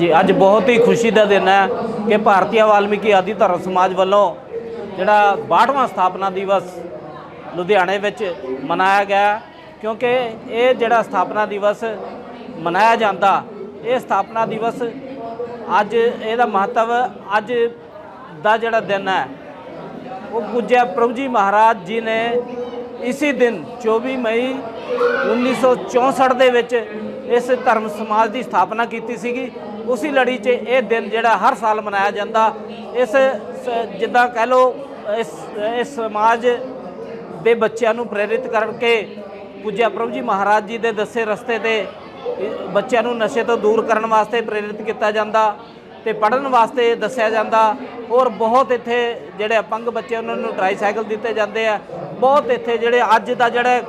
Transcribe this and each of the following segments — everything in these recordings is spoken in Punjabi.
ਹਾਂਜੀ, ਅੱਜ ਬਹੁਤ ਹੀ ਖੁਸ਼ੀ ਦਾ ਦਿਨ ਹੈ ਕਿ ਭਾਰਤੀ ਵਾਲਮੀਕੀ ਆਦਿ ਧਰਮ ਸਮਾਜ ਵੱਲੋਂ ਜਿਹੜਾ 62ਵਾਂ ਸਥਾਪਨਾ ਦਿਵਸ ਲੁਧਿਆਣੇ ਵਿੱਚ ਮਨਾਇਆ ਗਿਆ ਕਿਉਂਕਿ ਇਹ ਜਿਹੜਾ ਸਥਾਪਨਾ ਦਿਵਸ ਮਨਾਇਆ ਜਾਂਦਾ, ਇਹ ਸਥਾਪਨਾ ਦਿਵਸ ਅੱਜ ਇਹਦਾ ਮਹੱਤਵ ਅੱਜ ਦਾ ਜਿਹੜਾ ਦਿਨ ਹੈ, ਉਹ ਪੂਜਿਆ ਪ੍ਰਭੂ ਜੀ ਮਹਾਰਾਜ ਜੀ ਨੇ ਇਸੇ ਦਿਨ 24 ਮਈ 1964 ਦੇ ਵਿੱਚ ਇਸ ਧਰਮ ਸਮਾਜ ਦੀ ਸਥਾਪਨਾ ਕੀਤੀ ਸੀਗੀ। ਉਸੇ ਲੜੀ 'ਚ ਇਹ ਦਿਨ ਜਿਹੜਾ ਹਰ ਸਾਲ ਮਨਾਇਆ ਜਾਂਦਾ। ਇਸ ਜਿੱਦਾਂ ਕਹਿ ਲਓ, ਇਸ ਇਸ ਸਮਾਜ ਦੇ ਬੱਚਿਆਂ ਨੂੰ ਪ੍ਰੇਰਿਤ ਕਰਕੇ ਪੂਜਿਆ ਪ੍ਰਭੂ ਜੀ ਮਹਾਰਾਜ ਜੀ ਦੇ ਦੱਸੇ ਰਸਤੇ ਤੇ ਬੱਚਿਆਂ ਨੂੰ ਨਸ਼ੇ ਤੋਂ ਦੂਰ ਕਰਨ ਵਾਸਤੇ ਪ੍ਰੇਰਿਤ ਕੀਤਾ ਜਾਂਦਾ ਤੇ ਪੜਨ ਵਾਸਤੇ ਦੱਸਿਆ ਜਾਂਦਾ। ਔਰ ਬਹੁਤ ਇੱਥੇ ਜਿਹੜੇ ਅਪੰਗ ਬੱਚੇ ਉਹਨਾਂ ਨੂੰ ਟ੍ਰਾਈਸਾਈਕਲ ਦਿੱਤੇ ਜਾਂਦੇ ਆ। ਬਹੁਤ ਇੱਥੇ ਜਿਹੜੇ ਅੱਜ ਦਾ ਜਿਹੜਾ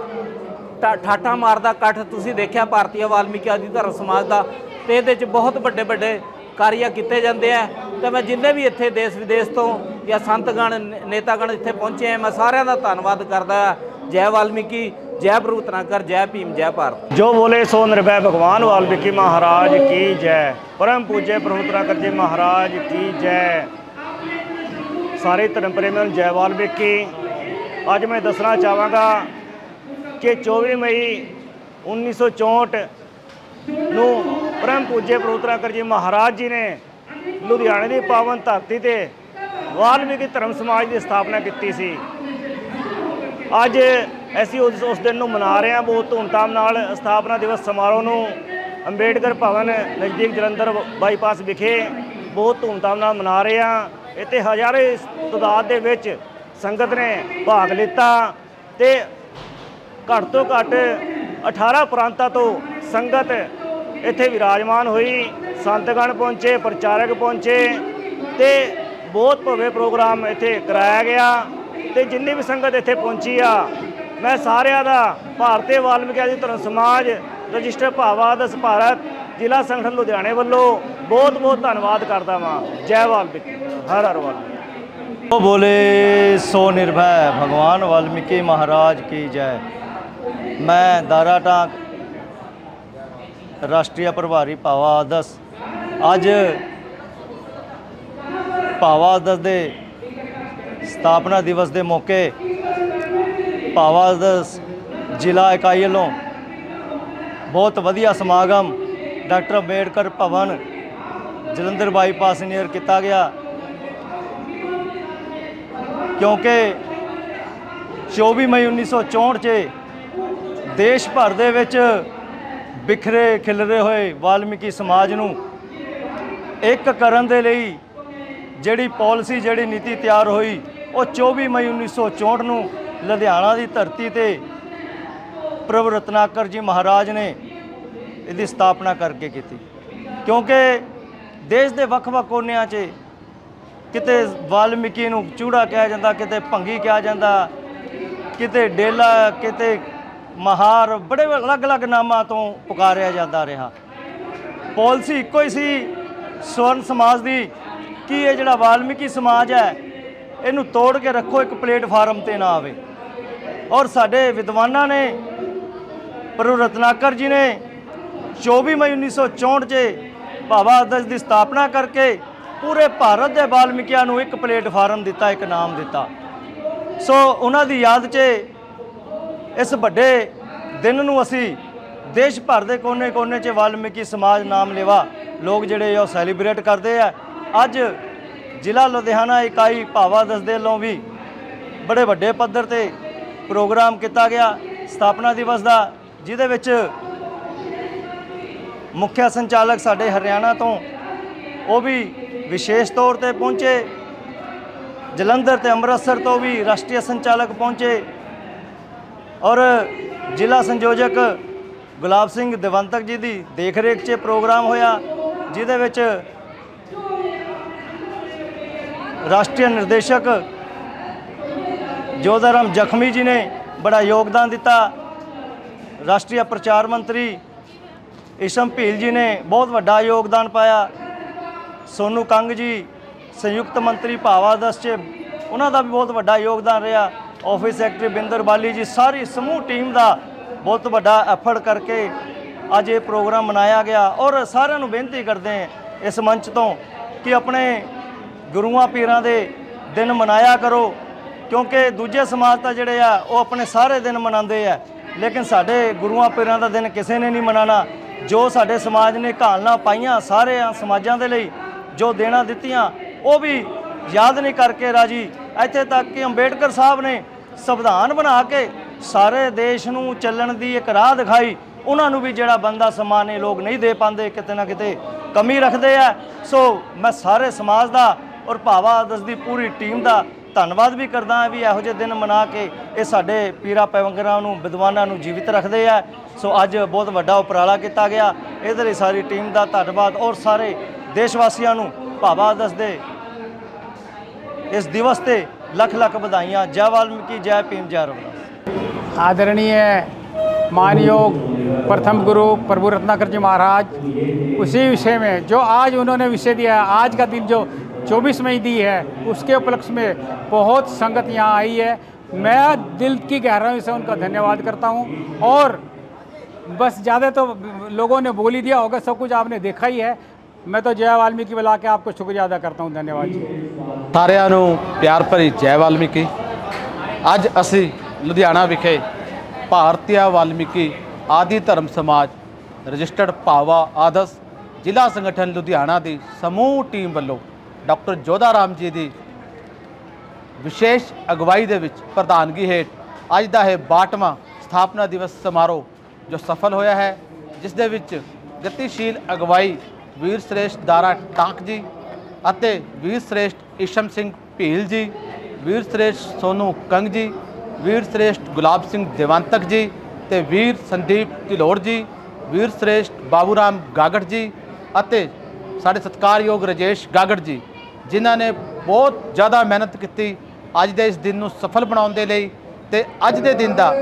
ਠਾ- ਠਾਠਾ ਮਾਰਦਾ, ਇਕੱਠ ਤੁਸੀਂ ਦੇਖਿਆ, ਭਾਰਤੀ ਵਾਲਮੀਕੀ ਆਦਿ ਧਰਮ ਸਮਾਜ ਦਾ ਤੇ ਇਹਦੇ 'ਚ ਬਹੁਤ ਵੱਡੇ ਵੱਡੇ ਕਾਰਿਆ ਕੀਤੇ ਜਾਂਦੇ ਆ। ਤਾਂ ਮੈਂ ਜਿੰਨੇ ਵੀ ਇੱਥੇ ਦੇਸ਼ ਵਿਦੇਸ਼ ਤੋਂ ਜਾਂ ਸੰਤਗਣ, ਨੇਤਾਗਣ ਇੱਥੇ ਪਹੁੰਚੇ ਆ, ਮੈਂ ਸਾਰਿਆਂ ਦਾ ਧੰਨਵਾਦ ਕਰਦਾ ਜੈ ਵਾਲਮੀਕੀ, ਜੈ ਪ੍ਰਭੂ ਤਨਾਕਰ ਜੈ ਭੀਮ, ਜੈ ਭਾਰਤ। ਜੋ ਬੋਲੇ ਸੋ ਨਿਰਭੈ ਭਗਵਾਨ ਵਾਲਮੀਕੀ ਮਹਾਰਾਜ ਕੀ ਜੈ। ਪਰਮ ਪੂਜੇ ਪ੍ਰਭੂ ਤਨਾਕਰ ਜੀ ਮਹਾਰਾਜ ਕੀ ਜੈ। ਸਾਰੇ ਧਰਮ ਪ੍ਰੇਮੀਆਂ ਨੂੰ ਜੈ ਵਾਲਮੀਕੀ। ਅੱਜ ਮੈਂ ਦੱਸਣਾ ਚਾਹਾਂਗਾ ਕਿ 24 ਮਈ 1964 ਨੂੰ ਪਰਮ ਪੂਜਯ ਪ੍ਰਭੁਤਰਾਕਰ ਜੀ ਮਹਾਰਾਜ ਜੀ ਨੇ ਲੁਧਿਆਣੇ ਦੀ ਪਾਵਨ ਧਰਤੀ ਤੇ ਵਾਲਮੀਕੀ ਧਰਮ ਸਮਾਜ ਦੀ ਸਥਾਪਨਾ ਕੀਤੀ ਸੀ। ਅੱਜ ਅਸੀਂ ਉਸ ਉਸ ਦਿਨ ਨੂੰ ਮਨਾ ਰਹੇ ਹਾਂ, ਬਹੁਤ ਧੂਮਧਾਮ ਨਾਲ ਸਥਾਪਨਾ ਦਿਵਸ ਸਮਾਰੋਹ ਨੂੰ ਅੰਬੇਡਕਰ ਭਵਨ ਨਜ਼ਦੀਕ ਜਲੰਧਰ ਬਾਈਪਾਸ ਵਿਖੇ ਬਹੁਤ ਧੂਮਧਾਮ ਨਾਲ ਮਨਾ ਰਹੇ ਹਾਂ। ਇੱਥੇ ਹਜ਼ਾਰੇ ਤਾਦਾਦ ਦੇ ਵਿੱਚ ਸੰਗਤ ਨੇ ਭਾਗ ਲਿੱਤਾ ਤੇ ਘੱਟ ਤੋਂ ਘੱਟ 18 ਪ੍ਰਾਂਤਾਂ ਤੋਂ ਸੰਗਤ ਇੱਥੇ ਵਿਰਾਜਮਾਨ ਹੋਈ, ਸੰਤਗਣ ਪਹੁੰਚੇ, ਪ੍ਰਚਾਰਕ ਪਹੁੰਚੇ ਤੇ ਬਹੁਤ ਭਵੇ ਪ੍ਰੋਗਰਾਮ ਇੱਥੇ ਕਰਾਇਆ ਗਿਆ ਤੇ ਜਿੰਨੀ ਵੀ ਸੰਗਤ ਇੱਥੇ ਪਹੁੰਚੀ ਆ, ਮੈਂ ਸਾਰਿਆਂ ਦਾ ਭਾਰਤੀ ਵਾਲਮੀਕਿ ਆਦਿ ਧਰਮ ਸਮਾਜ ਰਜਿਸਟਰ ਭਾਵਾਦਸ ਭਾਰਤ ਜ਼ਿਲ੍ਹਾ ਸੰਗਠਨ ਲੁਧਿਆਣੇ ਵੱਲੋਂ ਬਹੁਤ ਬਹੁਤ ਧੰਨਵਾਦ ਕਰਦਾ ਵਾਂ। ਜੈ ਵਾਲਮੀਕਿ, ਹਰ ਹਰ ਵਾਲਮੀਕਿ। ਉਹ ਬੋਲੇ, ਸੋ ਨਿਰਭੈ, ਭਗਵਾਨ ਵਾਲਮੀਕਿ ਮਹਾਰਾਜ ਕੀ ਜੈ। ਮੈਂ ਦਾਰਾ ਟਾਂਕ ਰਾਸ਼ਟਰੀ ਪ੍ਰਭਾਰੀ ਭਾਵਾ ਆਦਸ ਅੱਜ ਭਾਵਾ ਆਦਸ ਦੇ ਸਥਾਪਨਾ ਦਿਵਸ ਦੇ ਮੌਕੇ ਭਾਵਾ ਆਦਸ ਜ਼ਿਲ੍ਹਾ ਇਕਾਈ ਵੱਲੋਂ ਬਹੁਤ ਵਧੀਆ ਸਮਾਗਮ doctor Ambedkar Bhavan Jalandhar bypass near ਕੀਤਾ ਗਿਆ। ਕਿਉਂਕਿ 24 ਮਈ 1964 'ਚ ਦੇਸ਼ ਭਰ ਦੇ ਵਿੱਚ ਬਿਖਰੇ ਖਿਲਰੇ ਹੋਏ ਵਾਲਮੀਕੀ ਸਮਾਜ ਨੂੰ ਇੱਕ ਕਰਨ ਦੇ ਲਈ ਜਿਹੜੀ ਪਾਲਿਸੀ, ਜਿਹੜੀ ਨੀਤੀ ਤਿਆਰ ਹੋਈ, ਉਹ 24 ਮਈ 1964 ਨੂੰ ਲੁਧਿਆਣਾ ਦੀ ਧਰਤੀ ਤੇ ਪ੍ਰਭ ਰਤਨਾਕਰ ਜੀ ਮਹਾਰਾਜ ਨੇ ਇਹਦੀ ਸਥਾਪਨਾ ਕਰਕੇ ਕੀਤੀ। ਕਿਉਂਕਿ ਦੇਸ਼ ਦੇ ਵੱਖ-ਵੱਖ ਕੋਨਿਆਂ 'ਚ ਕਿਤੇ ਵਾਲਮੀਕੀ ਨੂੰ ਚੂੜਾ ਕਿਹਾ ਜਾਂਦਾ, ਕਿਤੇ ਭੰਗੀ ਕਿਹਾ ਜਾਂਦਾ, ਕਿਤੇ ਡੇਲਾ, ਕਿਤੇ ਮਹਾਰ ਬੜੇ ਅਲੱਗ-ਅਲੱਗ ਨਾਮਾਂ ਤੋਂ ਪੁਕਾਰਿਆ ਜਾਂਦਾ ਰਿਹਾ। ਪਾਲਿਸੀ ਇੱਕੋ ਹੀ ਸੀ ਸਵਰਨ ਸਮਾਜ ਦੀ, ਕਿ ਇਹ ਜਿਹੜਾ ਵਾਲਮੀਕੀ ਸਮਾਜ ਹੈ, ਇਹਨੂੰ ਤੋੜ ਕੇ ਰੱਖੋ, ਇੱਕ ਪਲੇਟਫਾਰਮ ਤੇ ਨਾ ਆਵੇ। ਔਰ ਸਾਡੇ ਵਿਦਵਾਨਾਂ ਨੇ, ਪ੍ਰਭੂ ਰਤਨਾਕਰ ਜੀ ਨੇ 24 ਮਈ 1964 'ਚ ਭਾਵਾ ਆਦਰਸ਼ ਦੀ ਸਥਾਪਨਾ ਕਰਕੇ ਪੂਰੇ ਭਾਰਤ ਦੇ ਵਾਲਮੀਕੀਆਂ ਨੂੰ ਇੱਕ ਪਲੇਟਫਾਰਮ ਦਿੱਤਾ, ਇੱਕ ਨਾਮ ਦਿੱਤਾ। ਸੋ ਉਹਨਾਂ ਦੀ ਯਾਦ 'ਚ ਇਸ ਵੱਡੇ ਦਿਨ ਨੂੰ ਅਸੀਂ ਦੇਸ਼ ਭਰ ਦੇ ਕੋਨੇ-ਕੋਨੇ 'ਚ ਵਾਲਮੀਕੀ ਸਮਾਜ ਨਾਮ ਲੇਵਾ ਲੋਕ ਜਿਹੜੇ ਆ ਉਹ ਸੈਲੀਬ੍ਰੇਟ ਕਰਦੇ ਆ। ਅੱਜ ਜ਼ਿਲ੍ਹਾ ਲੁਧਿਆਣਾ ਇਕਾਈ ਭਾਵਾ ਦਸਦੇ ਵੀ ਬੜੇ ਵੱਡੇ ਪੱਧਰ ਤੇ ਪ੍ਰੋਗਰਾਮ ਕੀਤਾ ਗਿਆ। ਸਥਾਪਨਾ ਦਿਵਸ ਦਾ, ਜਿਹਦੇ ਵਿੱਚ ਮੁੱਖ ਸੰਚਾਲਕ ਸਾਡੇ ਹਰਿਆਣਾ ਤੋਂ ਉਹ ਵੀ ਵਿਸ਼ੇਸ਼ ਤੌਰ ਤੇ ਪਹੁੰਚੇ। ਜਲੰਧਰ ਤੇ ਅੰਮ੍ਰਿਤਸਰ ਤੋਂ ਵੀ ਰਾਸ਼ਟਰੀ ਸੰਚਾਲਕ ਪਹੁੰਚੇ। ਔਰ ਜ਼ਿਲ੍ਹਾ ਸੰਯੋਜਕ ਗੁਲਾਬ ਸਿੰਘ ਦਿਵੰਤਕ ਜੀ ਦੀ ਦੇਖਰੇਖ 'ਚ ਪ੍ਰੋਗਰਾਮ ਹੋਇਆ, ਜਿਹਦੇ ਵਿੱਚ ਰਾਸ਼ਟਰੀ ਨਿਰਦੇਸ਼ਕ ਜੋਧਾਰਾਮ ਜ਼ਖਮੀ ਜੀ ਨੇ ਬੜਾ ਯੋਗਦਾਨ ਦਿੱਤਾ। ਰਾਸ਼ਟਰੀ ਪ੍ਰਚਾਰ ਮੰਤਰੀ ਇਸ਼ਮ ਭੀਲ ਜੀ ਨੇ ਬਹੁਤ ਵੱਡਾ ਯੋਗਦਾਨ ਪਾਇਆ। ਸੋਨੂ ਕੰਗ ਜੀ, ਸੰਯੁਕਤ ਮੰਤਰੀ ਭਾਵਾਦਸ ਚ ਉਹਨਾਂ ਦਾ ਵੀ ਬਹੁਤ ਵੱਡਾ ਯੋਗਦਾਨ ਰਿਹਾ। ਆਫਿਸ ਸੈਕਟਰੀ ਬਿੰਦਰ ਬਾਲੀ ਜੀ, ਸਾਰੀ ਸਮੂਹ ਟੀਮ ਦਾ ਬਹੁਤ ਵੱਡਾ ਐਫਰਟ ਕਰਕੇ ਅੱਜ ਇਹ ਪ੍ਰੋਗਰਾਮ ਮਨਾਇਆ ਗਿਆ ਔਰ ਸਾਰਿਆਂ ਨੂੰ ਬੇਨਤੀ ਕਰਦੇ ਹਾਂ ਇਸ ਮੰਚ ਤੋਂ ਕਿ ਆਪਣੇ ਗੁਰੂਆਂ ਪੀਰਾਂ ਦੇ ਦਿਨ ਮਨਾਇਆ ਕਰੋ, ਕਿਉਂਕਿ ਦੂਜੇ ਸਮਾਜ ਤਾਂ ਜਿਹੜੇ ਆ, ਉਹ ਆਪਣੇ ਸਾਰੇ ਦਿਨ ਮਨਾਉਂਦੇ ਆ। ਲੇਕਿਨ ਸਾਡੇ ਗੁਰੂਆਂ ਪੀਰਾਂ ਦਾ ਦਿਨ ਕਿਸੇ ਨੇ ਨਹੀਂ ਮਨਾਣਾ ਜੋ ਸਾਡੇ ਸਮਾਜ ਨੇ ਘਾਲਣਾ ਪਾਈਆਂ ਸਾਰੇ ਸਮਾਜਾਂ ਦੇ ਲਈ, ਜੋ ਦੇਣਾ ਦਿੱਤੀਆਂ, ਉਹ ਵੀ ਯਾਦ ਨਹੀਂ ਕਰਕੇ ਰਾਜੀ। ਇੱਥੇ ਤੱਕ ਕਿ ਅੰਬੇਡਕਰ ਸਾਹਿਬ ਨੇ ਸੰਵਿਧਾਨ ਬਣਾ ਕੇ ਸਾਰੇ ਦੇਸ਼ ਨੂੰ ਚੱਲਣ ਦੀ ਇੱਕ ਰਾਹ ਦਿਖਾਈ, ਉਹਨਾਂ ਨੂੰ ਵੀ ਜਿਹੜਾ ਬੰਦਾ ਸਮਾਨ ਇਹ ਲੋਕ ਨਹੀਂ ਦੇ ਪਾਉਂਦੇ, ਕਿਤੇ ਨਾ ਕਿਤੇ ਕਮੀ ਰੱਖਦੇ ਆ। ਸੋ ਮੈਂ ਸਾਰੇ ਸਮਾਜ ਦਾ ਔਰ ਭਾਵਾ ਆਦਰਸ਼ ਦੀ ਪੂਰੀ ਟੀਮ ਦਾ ਧੰਨਵਾਦ ਵੀ ਕਰਦਾ ਵੀ ਇਹੋ ਜਿਹੇ ਦਿਨ ਮਨਾ ਕੇ ਇਹ ਸਾਡੇ ਪੀਰਾ ਪੈਵੰਗਰਾਂ ਨੂੰ, ਵਿਦਵਾਨਾਂ ਨੂੰ ਜੀਵਿਤ ਰੱਖਦੇ ਆ। ਸੋ ਅੱਜ ਬਹੁਤ ਵੱਡਾ ਉਪਰਾਲਾ ਕੀਤਾ ਗਿਆ। ਇਹਦੇ ਲਈ ਸਾਰੀ ਟੀਮ ਦਾ ਧੰਨਵਾਦ ਔਰ ਸਾਰੇ ਦੇਸ਼ ਵਾਸੀਆਂ ਨੂੰ ਭਾਵਾ ਆਦਰਸ਼ ਦੇ ਇਸ ਦਿਵਸ ਤੇ लख लख बधाइयाँ। जय वाल्मीकि, जय भीम, जय रघुनाथ। आदरणीय मानयोग प्रथम गुरु प्रभु रत्नाकर जी महाराज, उसी विषय में जो आज उन्होंने विषय दिया है, आज का दिन जो चौबीस मई दी है, उसके उपलक्ष्य में बहुत संगत यहाँ आई है। मैं दिल की गहराई से उनका धन्यवाद करता हूँ और बस ज़्यादा तो लोगों ने बोली दिया होगा, सब कुछ आपने देखा ही है। ਮੈਂ ਤਾਂ ਜੈ ਵਾਲਮੀਕੀ ਬੁਲਾ ਕੇ ਆਪਕੋ ਸ਼ੁਕਰੀਆ ਅਦਾ ਕਰਤਾ ਹੂੰ, ਧੰਨਵਾਦ ਜੀ। ਸਾਰਿਆਂ ਨੂੰ ਪਿਆਰ ਭਰੀ ਜੈ ਵਾਲਮੀਕੀ। ਅੱਜ ਅਸੀਂ ਲੁਧਿਆਣਾ ਵਿਖੇ ਭਾਰਤੀਆ ਵਾਲਮੀਕੀ ਆਦਿ ਧਰਮ ਸਮਾਜ ਰਜਿਸਟਰਡ ਭਾਵਾ ਆਦਸ ਜ਼ਿਲ੍ਹਾ ਸੰਗਠਨ ਲੁਧਿਆਣਾ ਦੀ ਸਮੂਹ ਟੀਮ ਵੱਲੋਂ ਡਾਕਟਰ ਜੋਧਾ ਰਾਮ ਜੀ ਦੀ ਵਿਸ਼ੇਸ਼ ਅਗਵਾਈ ਦੇ ਵਿੱਚ ਪ੍ਰਧਾਨਗੀ ਹੇਠ ਅੱਜ ਦਾ ਇਹ 62ਵਾਂ ਸਥਾਪਨਾ ਦਿਵਸ ਸਮਾਰੋਹ ਜੋ ਸਫਲ ਹੋਇਆ ਹੈ, ਜਿਸ ਦੇ ਵਿੱਚ ਗਤੀਸ਼ੀਲ ਅਗਵਾਈ ਵੀਰ ਸ੍ਰੇਸ਼ਟ ਦਾਰਾ ਟਾਂਕ ਜੀ ਅਤੇ ਵੀਰ ਸ੍ਰੇਸ਼ਟ ਇਸ਼ਮ ਸਿੰਘ ਭੀਲ ਜੀ, ਵੀਰ ਸ੍ਰੇਸ਼ਟ ਸੋਨੂ ਕੰਗ ਜੀ, ਵੀਰ ਸ੍ਰੇਸ਼ਟ ਗੁਲਾਬ ਸਿੰਘ ਦੇਵੰਤਕ ਜੀ ਤੇ ਵੀਰ ਸੰਦੀਪ ਢਿਲੋੜ ਜੀ, ਵੀਰ ਸ੍ਰੇਸ਼ਟ ਬਾਬੂ ਰਾਮ ਗਾਗੜ ਜੀ ਅਤੇ ਸਾਡੇ ਸਤਿਕਾਰਯੋਗ ਰਜੇਸ਼ ਗਾਗੜ ਜੀ, ਜਿਨ੍ਹਾਂ ਨੇ ਬਹੁਤ ਜ਼ਿਆਦਾ ਮਿਹਨਤ ਕੀਤੀ ਅੱਜ ਦੇ ਇਸ ਦਿਨ ਨੂੰ ਸਫਲ ਬਣਾਉਣ ਦੇ ਲਈ ਤੇ ਅੱਜ ਦੇ ਦਿਨ ਦਾ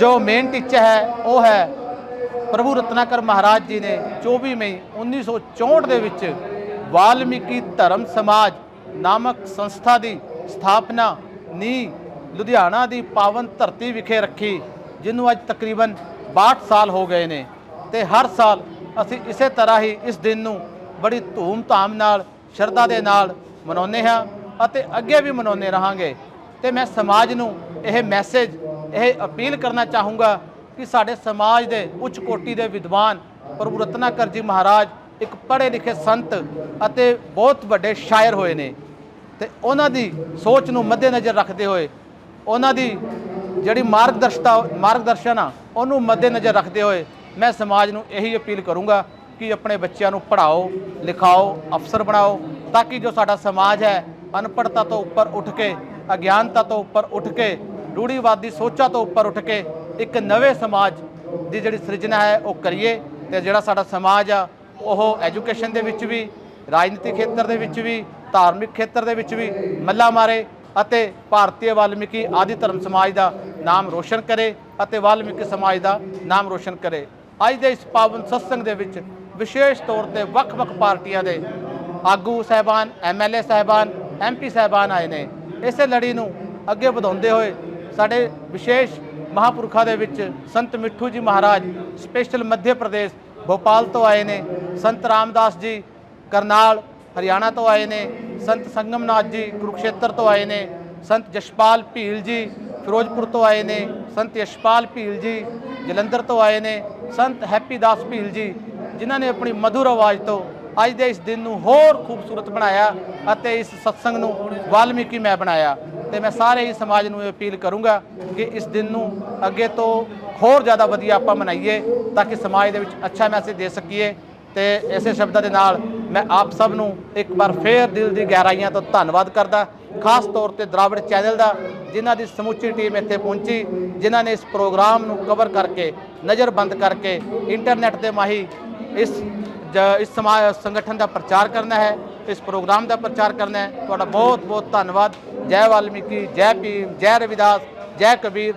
ਜੋ ਮੇਨ ਟੀਚਾ ਹੈ, ਉਹ ਹੈ ਪ੍ਰਭੂ ਰਤਨਾਕਰ ਮਹਾਰਾਜ ਜੀ ਨੇ 24 ਮਈ 1964 ਦੇ ਵਿੱਚ ਵਾਲਮੀਕੀ ਧਰਮ ਸਮਾਜ ਨਾਮਕ ਸੰਸਥਾ ਦੀ ਸਥਾਪਨਾ ਨੀ ਲੁਧਿਆਣਾ ਦੀ ਪਾਵਨ ਧਰਤੀ ਵਿਖੇ ਰੱਖੀ ਜਿਹਨੂੰ ਅੱਜ ਤਕਰੀਬਨ 62 ਸਾਲ ਹੋ ਗਏ ਨੇ। ਤੇ ਹਰ ਸਾਲ ਅਸੀਂ ਇਸੇ ਤਰ੍ਹਾਂ ਹੀ ਇਸ ਦਿਨ ਨੂੰ ਬੜੀ ਧੂਮ-ਧਾਮ ਨਾਲ, ਸ਼ਰਧਾ ਦੇ ਨਾਲ ਮਨਾਉਂਦੇ ਹਾਂ ਅਤੇ ਅੱਗੇ ਵੀ ਮਨਾਉਂਦੇ ਰਹਾਂਗੇ। ਤੇ ਮੈਂ ਸਮਾਜ ਨੂੰ ਇਹ ਮੈਸੇਜ ਇਹ ਅਪੀਲ ਕਰਨਾ ਚਾਹੂੰਗਾ ਕਿ ਸਾਡੇ ਸਮਾਜ ਦੇ ਉੱਚ ਕੋਟੀ ਦੇ ਵਿਦਵਾਨ ਪ੍ਰਭੂ ਰਤਨਾਕਰ ਜੀ ਮਹਾਰਾਜ ਇੱਕ ਪੜ੍ਹੇ ਲਿਖੇ ਸੰਤ ਅਤੇ ਬਹੁਤ ਵੱਡੇ ਸ਼ਾਇਰ ਹੋਏ ਨੇ ਤੇ ਉਹਨਾਂ ਦੀ ਸੋਚ ਨੂੰ ਮੱਦੇਨਜ਼ਰ ਰੱਖਦੇ ਹੋਏ ਉਹਨਾਂ ਦੀ ਜਿਹੜੀ ਮਾਰਗਦਰਸ਼ਤਾ, ਮਾਰਗਦਰਸ਼ਨ ਆ, ਉਹਨੂੰ ਮੱਦੇਨਜ਼ਰ ਰੱਖਦੇ ਹੋਏ ਮੈਂ ਸਮਾਜ ਨੂੰ ਇਹੀ ਅਪੀਲ ਕਰੂੰਗਾ ਕਿ ਆਪਣੇ ਬੱਚਿਆਂ ਨੂੰ ਪੜ੍ਹਾਓ, ਲਿਖਾਓ, ਅਫਸਰ ਬਣਾਓ ਤਾਂ ਕਿ ਜੋ ਸਾਡਾ ਸਮਾਜ ਹੈ ਅਨਪੜ੍ਹਤਾ ਤੋਂ ਉੱਪਰ ਉੱਠ ਕੇ, ਅਗਿਆਨਤਾ ਤੋਂ ਉੱਪਰ ਉੱਠ ਕੇ ਰੂੜੀਵਾਦੀ ਸੋਚਾਂ ਤੋਂ ਉੱਪਰ ਉੱਠ ਕੇ ਇੱਕ ਨਵੇਂ ਸਮਾਜ ਦੀ ਜਿਹੜੀ ਸਿਰਜਣਾ ਹੈ, ਉਹ ਕਰੀਏ ਤੇ ਜਿਹੜਾ ਸਾਡਾ ਸਮਾਜ ਆ, ਉਹ ਐਜੂਕੇਸ਼ਨ ਦੇ ਵਿੱਚ ਵੀ, ਰਾਜਨੀਤਿਕ ਖੇਤਰ ਦੇ ਵਿੱਚ ਵੀ, ਧਾਰਮਿਕ ਖੇਤਰ ਦੇ ਵਿੱਚ ਵੀ ਮੱਲਾ ਮਾਰੇ ਅਤੇ ਭਾਰਤੀ ਵਾਲਮੀਕੀ ਆਦਿ ਧਰਮ ਸਮਾਜ ਦਾ ਨਾਮ ਰੋਸ਼ਨ ਕਰੇ ਅਤੇ ਵਾਲਮੀਕੀ ਸਮਾਜ ਦਾ ਨਾਮ ਰੋਸ਼ਨ ਕਰੇ। ਅੱਜ ਦੇ ਇਸ ਪਾਵਨ ਸਤਸੰਗ ਦੇ ਵਿੱਚ ਵਿਸ਼ੇਸ਼ ਤੌਰ ਤੇ ਵੱਖ-ਵੱਖ ਪਾਰਟੀਆਂ ਦੇ ਆਗੂ ਸਹਿਬਾਨ ਐਮਐਲਏ ਸਹਿਬਾਨ ਐਮਪੀ ਸਹਿਬਾਨ ਆਏ ਨੇ। ਇਸੇ ਲੜੀ ਨੂੰ ਅੱਗੇ ਵਧਾਉਂਦੇ ਹੋਏ ਸਾਡੇ ਵਿਸ਼ੇਸ਼ ਮਹਾਪੁਰਖਾਂ ਦੇ ਵਿੱਚ ਸੰਤ ਮਿੱਠੂ ਜੀ ਮਹਾਰਾਜ ਸਪੈਸ਼ਲ ਮੱਧ ਪ੍ਰਦੇਸ਼, ਭੋਪਾਲ ਤੋਂ ਆਏ ਨੇ, ਸੰਤ ਰਾਮਦਾਸ ਜੀ, ਕਰਨਾਲ, ਹਰਿਆਣਾ ਤੋਂ ਆਏ ਨੇ, ਸੰਤ ਸੰਗਮਨਾਥ ਜੀ, ਕੁਰੂਕਸ਼ੇਤਰ ਤੋਂ ਆਏ ਨੇ, ਸੰਤ ਜਸ਼ਪਾਲ ਭੀਲ ਜੀ, ਫਿਰੋਜ਼ਪੁਰ ਤੋਂ ਆਏ ਨੇ, ਸੰਤ ਯਸ਼ਪਾਲ ਭੀਲ ਜੀ, ਜਲੰਧਰ ਤੋਂ ਆਏ ਨੇ, ਸੰਤ ਹੈਪੀਦਾਸ ਭੀਲ ਜੀ, ਜਿਨ੍ਹਾਂ ਨੇ ਆਪਣੀ ਮధుਰ ਆਵਾਜ਼ ਤੋਂ ਅੱਜ ਦੇ ਇਸ ਦਿਨ ਨੂੰ ਹੋਰ ਖੂਬਸੂਰਤ ਬਣਾਇਆ ਅਤੇ ਇਸ ਸਤਸੰਗ ਨੂੰ ਵਾਲਮੀਕੀ ਮੈਂ ਬਣਾਇਆ। ਤੇ ਮੈਂ ਸਾਰੇ ਹੀ ਸਮਾਜ ਨੂੰ ਇਹ ਅਪੀਲ ਕਰੂੰਗਾ ਕਿ ਇਸ ਦਿਨ ਨੂੰ ਅੱਗੇ ਤੋਂ ਹੋਰ ਜ਼ਿਆਦਾ ਵਧੀਆ ਆਪਾਂ ਮਨਾਈਏ ਤਾਂ ਕਿ ਸਮਾਜ ਦੇ ਵਿੱਚ ਅੱਛਾ ਮੈਸੇਜ ਦੇ ਸਕੀਏ ਤੇ ਇਸੇ ਸ਼ਬਦਾਂ ਦੇ ਨਾਲ ਮੈਂ ਆਪ ਸਭ ਨੂੰ ਇੱਕ ਵਾਰ ਫੇਰ ਦਿਲ ਦੀ ਗਹਿਰਾਈਆਂ ਤੋਂ ਧੰਨਵਾਦ ਕਰਦਾ, ਖਾਸ ਤੌਰ ਤੇ ਦਰਾਵੜ ਚੈਨਲ ਦਾ, ਜਿਨ੍ਹਾਂ ਦੀ ਸਮੁੱਚੀ ਟੀਮ ਇੱਥੇ ਪਹੁੰਚੀ, ਜਿਨ੍ਹਾਂ ਨੇ ਇਸ ਪ੍ਰੋਗਰਾਮ ਨੂੰ ਕਵਰ ਕਰਕੇ, ਨਜ਼ਰਬੰਦ ਕਰਕੇ ਇੰਟਰਨੈਟ ਦੇ ਮਾਹੀ ਇਸ ਜ- ਇਸ ਸੰਗਠਨ ਦਾ ਪ੍ਰਚਾਰ ਕਰਨਾ ਹੈ। ਇਸ ਪ੍ਰੋਗਰਾਮ ਦਾ ਪ੍ਰਚਾਰ ਕਰਨਾ ਹੈ। ਤੁਹਾਡਾ ਬਹੁਤ ਬਹੁਤ ਧੰਨਵਾਦ। ਜੈ ਵਾਲਮੀਕੀ, ਜੈ ਭੀਮ, ਜੈ ਰਵਿਦਾਸ, ਜੈ ਕਬੀਰ।